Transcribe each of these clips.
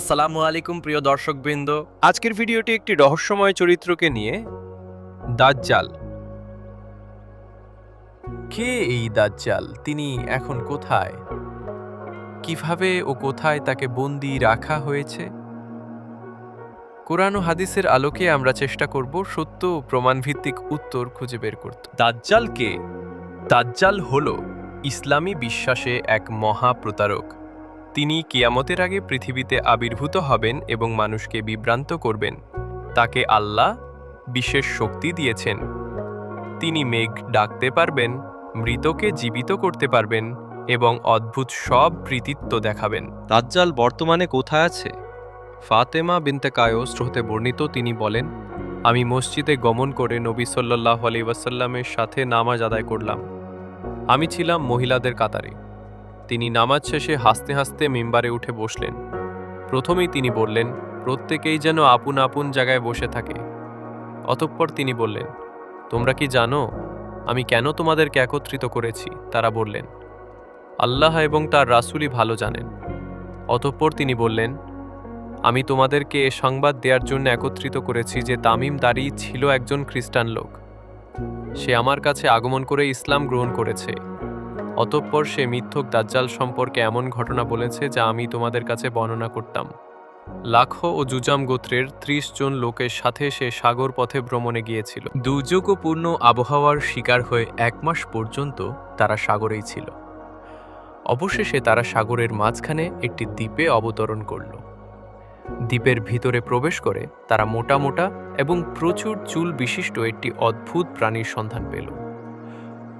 আসসালামু আলাইকুম, প্রিয় দর্শকবৃন্দ। আজকের ভিডিওটি একটি রহস্যময় চরিত্রকে নিয়ে দাজ্জাল। কে এই দাজ্জাল? তিনি এখন কোথায়? কীভাবে ও কোথায় তাকে বন্দি রাখা হয়েছে? কোরআন ও হাদিসের আলোকে আমরা চেষ্টা করব সত্য ও প্রমাণভিত্তিক উত্তর খুঁজে বের করতে। দাজ্জাল কে? দাজ্জাল হল ইসলামী বিশ্বাসে এক মহা প্রতারক তিনি কিয়ামতের আগে পৃথিবীতে আবির্ভূত হবেন এবং মানুষকে বিভ্রান্ত করবেন। তাকে আল্লাহ বিশেষ শক্তি দিয়েছেন। তিনি মেঘ ডাকতে পারবেন, মৃতকে জীবিত করতে পারবেন এবং অদ্ভুত সব কৃতিত্ব দেখাবেন। দাজ্জাল বর্তমানে কোথায় আছে? ফাতেমা বিনতে কায়স হতে বর্ণিত তিনি বলেন, আমি মসজিদে গমন করে নবী সাল্লাহ আলি ওয়াসাল্লামের সাথে নামাজ আদায় করলাম। আমি ছিলাম মহিলাদের কাতারে। তিনি নামাজ শেষে হাসতে হাসতে মেম্বারে উঠে বসলেন। প্রথমেই তিনি বললেন, প্রত্যেকেই যেন আপন আপন জায়গায় বসে থাকে। অতঃপর তিনি বললেন, তোমরা কি জানো, আমি কেন তোমাদেরকে একত্রিত করেছি? তারা বললেন, আল্লাহ এবং তার রাসূলই ভালো জানেন। অতঃপর তিনি বললেন, আমি তোমাদেরকে এ সংবাদ দেওয়ার জন্য একত্রিত করেছি যে তামিম দারি ছিল একজন খ্রিস্টান লোক। সে আমার কাছে আগমন করে ইসলাম গ্রহণ করেছে। অতঃপর সে মিথ্যক দাজ্জাল সম্পর্কে এমন ঘটনা বলেছে যা আমি তোমাদের কাছে বর্ণনা করতাম। লাখো ও জুজাম গোত্রের ত্রিশ জন লোকের সাথে সে সাগর পথে ভ্রমণে গিয়েছিল। দুর্যোগপূর্ণ আবহাওয়ার শিকার হয়ে এক মাস পর্যন্ত তারা সাগরেই ছিল। অবশেষে তারা সাগরের মাঝখানে একটি দ্বীপে অবতরণ করল। দ্বীপের ভিতরে প্রবেশ করে তারা মোটা মোটা এবং প্রচুর চুল বিশিষ্ট একটি অদ্ভুত প্রাণীর সন্ধান পেল।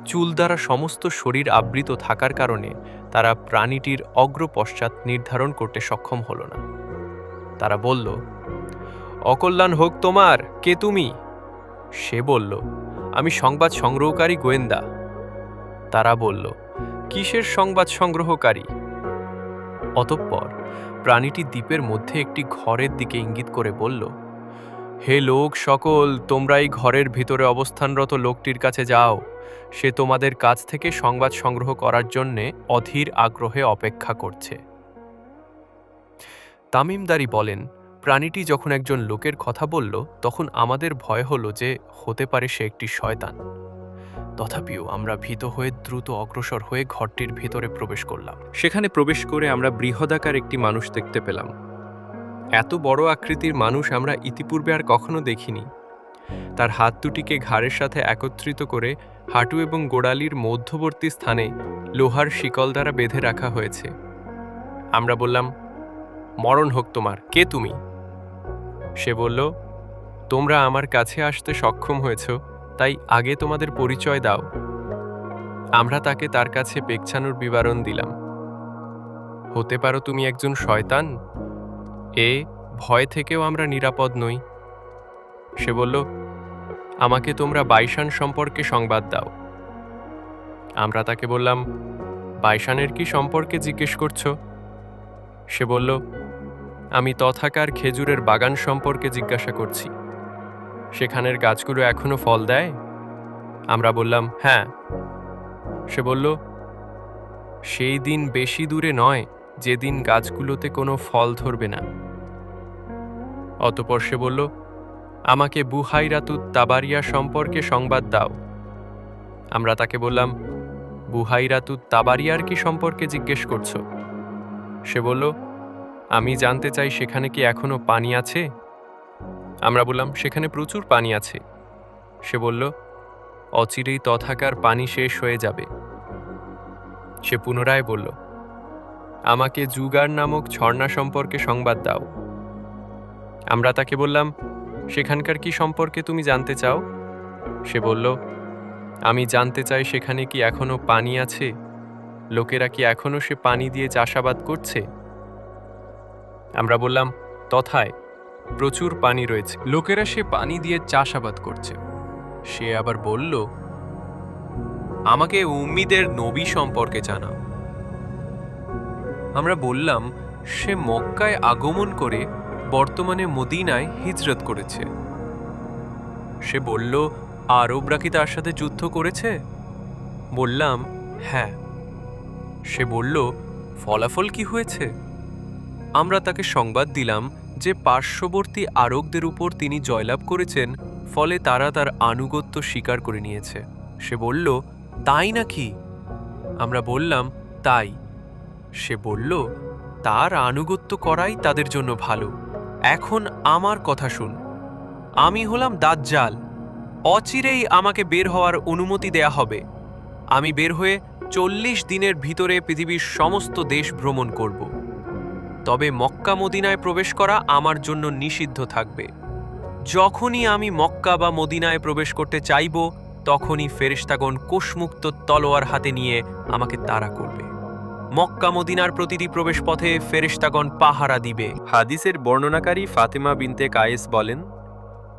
চুল দ্বারা সমস্ত শরীর আবৃত থাকার কারণে তারা প্রাণীটির অগ্র পশ্চাৎ নির্ধারণ করতে সক্ষম হল না। তারা বলল, অকল্যাণ হোক তোমার, কে তুমি? সে বলল, আমি সংবাদ সংগ্রহকারী গোয়েন্দা। তারা বলল, কিসের সংবাদ সংগ্রহকারী? অতঃপর প্রাণীটি দ্বীপের মধ্যে একটি ঘরের দিকে ইঙ্গিত করে বলল হে লোক সকল তোমরা এই ঘরের ভিতরে অবস্থানরত লোকটির কাছে যাও। সে তোমাদের কাছ থেকে সংবাদ সংগ্রহ করার জন্যে অধীর আগ্রহে অপেক্ষা করছে। তামিমদারি বলেন, প্রাণীটি যখন একজন লোকের কথা বলল, তখন আমাদের ভয় হলো যে হতে পারে সে একটি শয়তান। তথাপিও আমরা ভীত হয়ে দ্রুত অগ্রসর হয়ে ঘরটির ভেতরে প্রবেশ করলাম। সেখানে প্রবেশ করে আমরা বৃহদাকার একটি মানুষ দেখতে পেলাম। এত বড় আকৃতির মানুষ আমরা ইতিপূর্বে আর কখনো দেখিনি। তার হাত দুটিকে ঘাড়ের সাথে একত্রিত করে হাঁটু এবং গোড়ালির মধ্যবর্তী স্থানে লোহার শিকল দ্বারা বেঁধে রাখা হয়েছে। আমরা বললাম, মরণ হোক তোমার, কে তুমি? সে বলল, তোমরা আমার কাছে আসতে সক্ষম হয়েছ, তাই আগে তোমাদের পরিচয় দাও। আমরা তাকে তার কাছে পেকছানোর বিবরণ দিলাম। হতে পারো তুমি একজন শয়তান? এ, ভয় থেকেও আমরা নিরাপদ নই। সে বলল, আমাকে তোমরা বাইশান সম্পর্কে সংবাদ দাও। আমরা তাকে বললাম, বাইশানের কি সম্পর্কে জিজ্ঞেস করছ? সে বলল, আমি তথাকার খেজুরের বাগান সম্পর্কে জিজ্ঞাসা করছি। সেখানের গাছগুলো এখনও ফল দেয়? আমরা বললাম হ্যাঁ। সে বলল, সেই দিন বেশি দূরে নয়। যেদিন গাছগুলোতে কোনো ফল ধরবে না। অতপর সে বলল, আমাকে বুহাইরাতুত তাবারিয়া সম্পর্কে সংবাদ দাও। আমরা তাকে বললাম বুহাইরাতুত তাবারিয়ার কি সম্পর্কে জিজ্ঞেস করছ? সে বলল, আমি জানতে চাই সেখানে কি এখনও পানি আছে? আমরা বললাম, সেখানে প্রচুর পানি আছে। সে বলল, অচিরেই তথাকার পানি শেষ হয়ে যাবে। সে পুনরায় বলল আমাকে জুগার নামক ঝর্ণা সম্পর্কে সংবাদ দাও। আমরা তাকে বললাম, সেখানকার কি সম্পর্কে তুমি জানতে চাও? সে বলল, আমি জানতে চাই সেখানে কি এখনও পানি আছে? লোকেরা কি এখনও সে পানি দিয়ে চাষাবাদ করছে? আমরা বললাম, তথায়, প্রচুর পানি রয়েছে। লোকেরা সে পানি দিয়ে চাষাবাদ করছে। সে আবার বলল, আমাকে উম্মিদের নবী সম্পর্কে জানাও। আমরা বললাম, সে মক্কায় আগমন করে বর্তমানে মদিনায় হিজরত করেছে। সে বলল, আরবরা কি তার সাথে যুদ্ধ করেছে? বললাম হ্যাঁ। সে বলল, ফলাফল কি হয়েছে? আমরা তাকে সংবাদ দিলাম যে পার্শ্ববর্তী আরবদের উপর তিনি জয়লাভ করেছেন, ফলে তারা তার আনুগত্য স্বীকার করে নিয়েছে। সে বলল, তাই নাকি? আমরা বললাম, তাই। সে বলল, তার আনুগত্য করাই তাদের জন্য ভালো। এখন আমার কথা শুন। আমি হলাম দাজ্জাল। অচিরেই আমাকে বের হওয়ার অনুমতি দেয়া হবে। আমি বের হয়ে চল্লিশ দিনের ভিতরে পৃথিবীর সমস্ত দেশ ভ্রমণ করব। তবে মক্কা মদিনায় প্রবেশ করা আমার জন্য নিষিদ্ধ থাকবে। যখনই আমি মক্কা বা মদিনায় প্রবেশ করতে চাইব, তখনই ফেরেশতাগণ কোষমুক্ত তলোয়ার হাতে নিয়ে আমাকে তাড়া করবে। মক্কা মদিনার প্রতিটি প্রবেশপথে ফেরেশতাগণ পাহারা দিবে। হাদিসের বর্ণনাকারী ফাতেমা বিনতে কায়েস বলেন,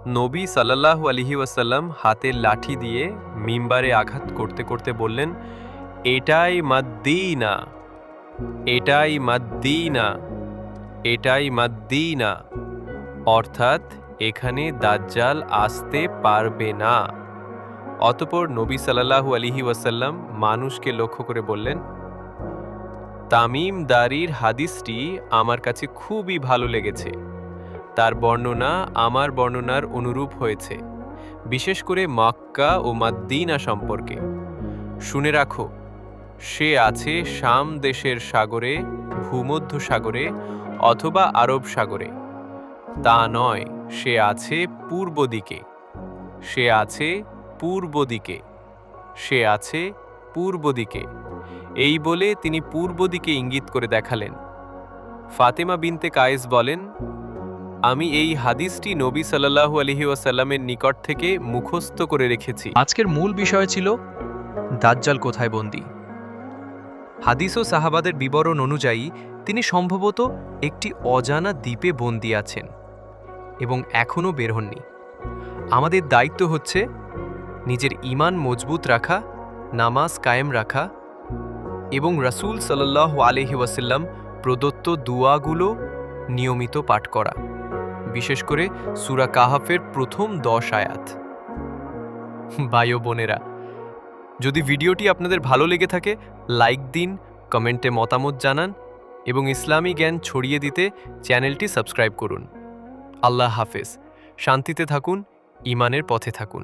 নবী সাল্লাল্লাহু আলহি ওয়াসাল্লাম হাতের লাঠি দিয়ে মিম্বারে আঘাত করতে করতে বললেন, এটাই মাদ্দিনা এটাই মাদ্দিনা এটাই মাদ্দিনা। অর্থাৎ এখানে দাজ্জাল আসতে পারবে না। অতপর নবী সাল্লাল্লাহু আলিহি ওয়াসাল্লাম মানুষকে লক্ষ্য করে বললেন তামিম দারির হাদিসটি আমার কাছে খুবই ভালো লেগেছে। তার বর্ণনা আমার বর্ণনার অনুরূপ হয়েছে, বিশেষ করে মাক্কা ও মাদ্দিনা সম্পর্কে। শুনে রাখো, সে আছে শাম দেশের সাগরে, ভূমধ্য সাগরে অথবা আরব সাগরে। তা নয়, সে আছে পূর্ব দিকে। সে আছে পূর্ব দিকে। সে আছে পূর্ব দিকে। এই বলে তিনি পূর্ব দিকে ইঙ্গিত করে দেখালেন। ফাতেমা বিনতে কায়েস বলেন, আমি এই হাদিসটি নবী সাল্লাল্লাহু আলহি ওয়াসাল্লামের নিকট থেকে মুখস্থ করে রেখেছি। আজকের মূল বিষয় ছিল দাজ্জাল কোথায় বন্দী? হাদিস ও সাহাবাদের বিবরণ অনুযায়ী, তিনি সম্ভবত একটি অজানা দ্বীপে বন্দী আছেন এবং এখনও বের হননি। আমাদের দায়িত্ব হচ্ছে নিজের ইমান মজবুত রাখা, নামাজ কায়েম রাখা এবং রাসূল সাল্লাহ আলহি ওয়াসাল্লাম প্রদত্ত দুয়াগুলো নিয়মিত পাঠ করা, বিশেষ করে সুরা কাহাফের প্রথম দশ আয়াত। বায়ো বোনেরা, যদি ভিডিওটি আপনাদের ভালো লেগে থাকে, লাইক দিন, কমেন্টে মতামত জানান এবং ইসলামী জ্ঞান ছড়িয়ে দিতে চ্যানেলটি সাবস্ক্রাইব করুন। আল্লাহ হাফেজ, শান্তিতে থাকুন ইমানের পথে থাকুন।